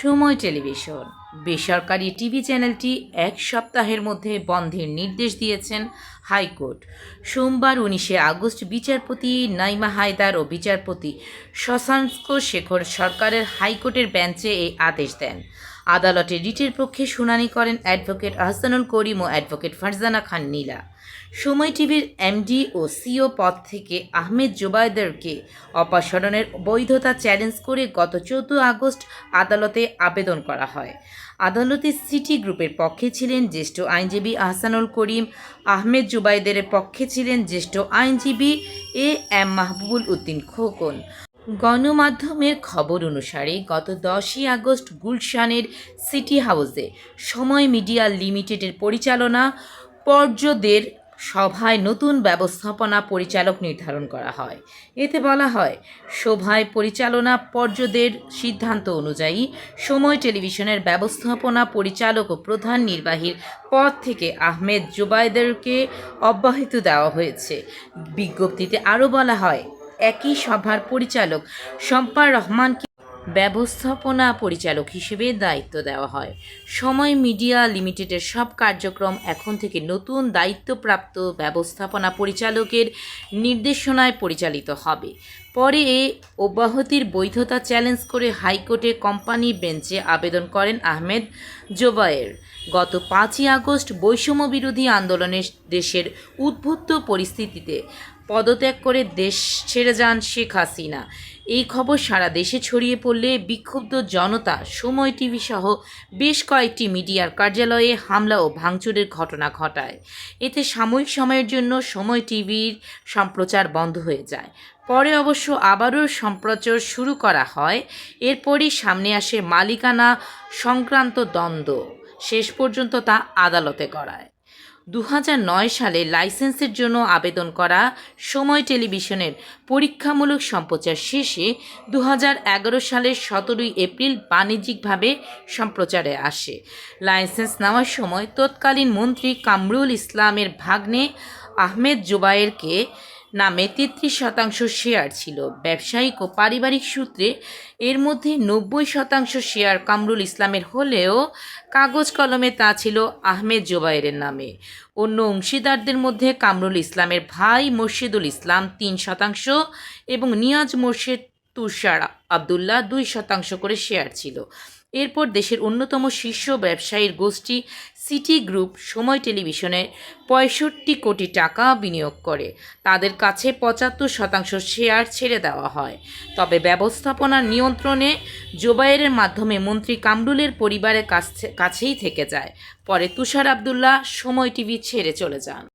সময় টেলিভিশন। বেসরকারি টিভি চ্যানেলটি এক সপ্তাহের মধ্যে বন্ধের নির্দেশ দিয়েছেন হাইকোর্ট। সোমবার উনিশে আগস্ট বিচারপতি নাইমা হায়দার ও বিচারপতি শশাঙ্ক শেখর সরকারের হাইকোর্টের বেঞ্চে এই আদেশ দেন। আদালতে রিটের পক্ষে শুনানি করেন অ্যাডভোকেট আহসানুল করিম ও অ্যাডভোকেট ফারজানা খান নীলা। সময় টিভির এমডি ও সিও পদ থেকে আহমেদ জোবায়দারকে অপসারণের বৈধতা চ্যালেঞ্জ করে গত চৌদ্দ আগস্ট আদালতে আবেদন করা হয়। আদালতে সিটি গ্রুপের পক্ষে ছিলেন জ্যেষ্ঠ আইনজীবী আহসানুল করিম, আহমেদ জুবাইদের পক্ষে ছিলেন জ্যেষ্ঠ আইনজীবী এ এম মাহবুবুল উদ্দিন খোকন। গণমাধ্যমের খবর অনুসারে গত দশই আগস্ট গুলশানের সিটি হাউসে সময় মিডিয়া লিমিটেডের পরিচালনা পর্যদের সভায় নতুন ব্যবস্থাপনা পরিচালক নির্ধারণ করা হয়। এতে বলা হয়, সভায় পরিচালনা পর্যদের সিদ্ধান্ত অনুযায়ী সময় টেলিভিশনের ব্যবস্থাপনা পরিচালক ও প্রধান নির্বাহীর পদ থেকে আহমেদ জুবাইদারকে অব্যাহতি দেওয়া হয়েছে। বিজ্ঞপ্তিতে আরও বলা হয় একই সভার পরিচালক। শম্পা রহমানকে ব্যবস্থাপনা পরিচালক হিসেবে দায়িত্ব দেওয়া হয়। সময় মিডিয়া লিমিটেডের সব কার্যক্রম এখন থেকে নতুন দায়িত্বপ্রাপ্ত ব্যবস্থাপনা পরিচালকের নির্দেশনায় পরিচালিত হবে। পরে এ অব্যাহতির বৈধতা চ্যালেঞ্জ করে হাইকোর্টে কোম্পানি বেঞ্চে আবেদন করেন আহমেদ জোবায়ের। গত পাঁচই আগস্ট বৈষম্য বিরোধী আন্দোলনের দেশের উদ্ভূত পরিস্থিতিতে পদত্যাগ করে দেশ ছেড়ে যান শেখ হাসিনা। এই খবর সারা দেশে ছড়িয়ে পড়লে বিক্ষুব্ধ জনতা, সময় টিভি সহ বেশ কয়েকটি মিডিয়ার কার্যালয়ে হামলা ও ভাঙচুরের ঘটনা ঘটায়। এতে সাময়িক সময়ের জন্য সময় টিভির সম্প্রচার বন্ধ হয়ে যায়। পরে অবশ্য আবারও সম্প্রচার শুরু করা হয়। এরপরই সামনে আসে মালিকানা সংক্রান্ত দ্বন্দ্ব। শেষ পর্যন্ত তা আদালতে গড়ায়। দু হাজার নয় সালে লাইসেন্সের জন্য আবেদন করা সময় টেলিভিশনের পরীক্ষামূলক সম্প্রচার শেষে দু হাজার এগারো সালের সতেরোই এপ্রিল বাণিজ্যিকভাবে সম্প্রচারে আসে। লাইসেন্স নেওয়ার সময় তৎকালীন মন্ত্রী কামরুল ইসলামের ভাগ্নে আহমেদ জুবায়েরকে নামে তেত্রিশ শতাংশ শেয়ার ছিল। ব্যবসায়িক ও পারিবারিক সূত্রে এর মধ্যে নব্বই শতাংশ শেয়ার কামরুল ইসলামের হলেও কাগজ কলমে তা ছিল আহমেদ জোবায়েরের নামে। অন্য অংশীদারদের মধ্যে কামরুল ইসলামের ভাই মুর্শিদুল ইসলাম তিন শতাংশ এবং নিয়াজ মোর্শেদ তুষার আবদুল্লাহ দুই শতাংশ করে শেয়ার ছিল। এরপর দেশের অন্যতম শীর্ষ ব্যবসায়ীর গোষ্ঠী সিটি গ্রুপ সময় টেলিভিশনে পঁয়ষট্টি কোটি টাকা বিনিয়োগ করে। তাদের কাছে পঁচাত্তর শতাংশ শেয়ার ছেড়ে দেওয়া হয়। তবে ব্যবস্থাপনার নিয়ন্ত্রণে জোবায়েরের মাধ্যমে মন্ত্রী কামরুলের পরিবারের কাছে কাছেই থেকে যায়। পরে তুষার আবদুল্লাহ সময় টিভি ছেড়ে চলে যান।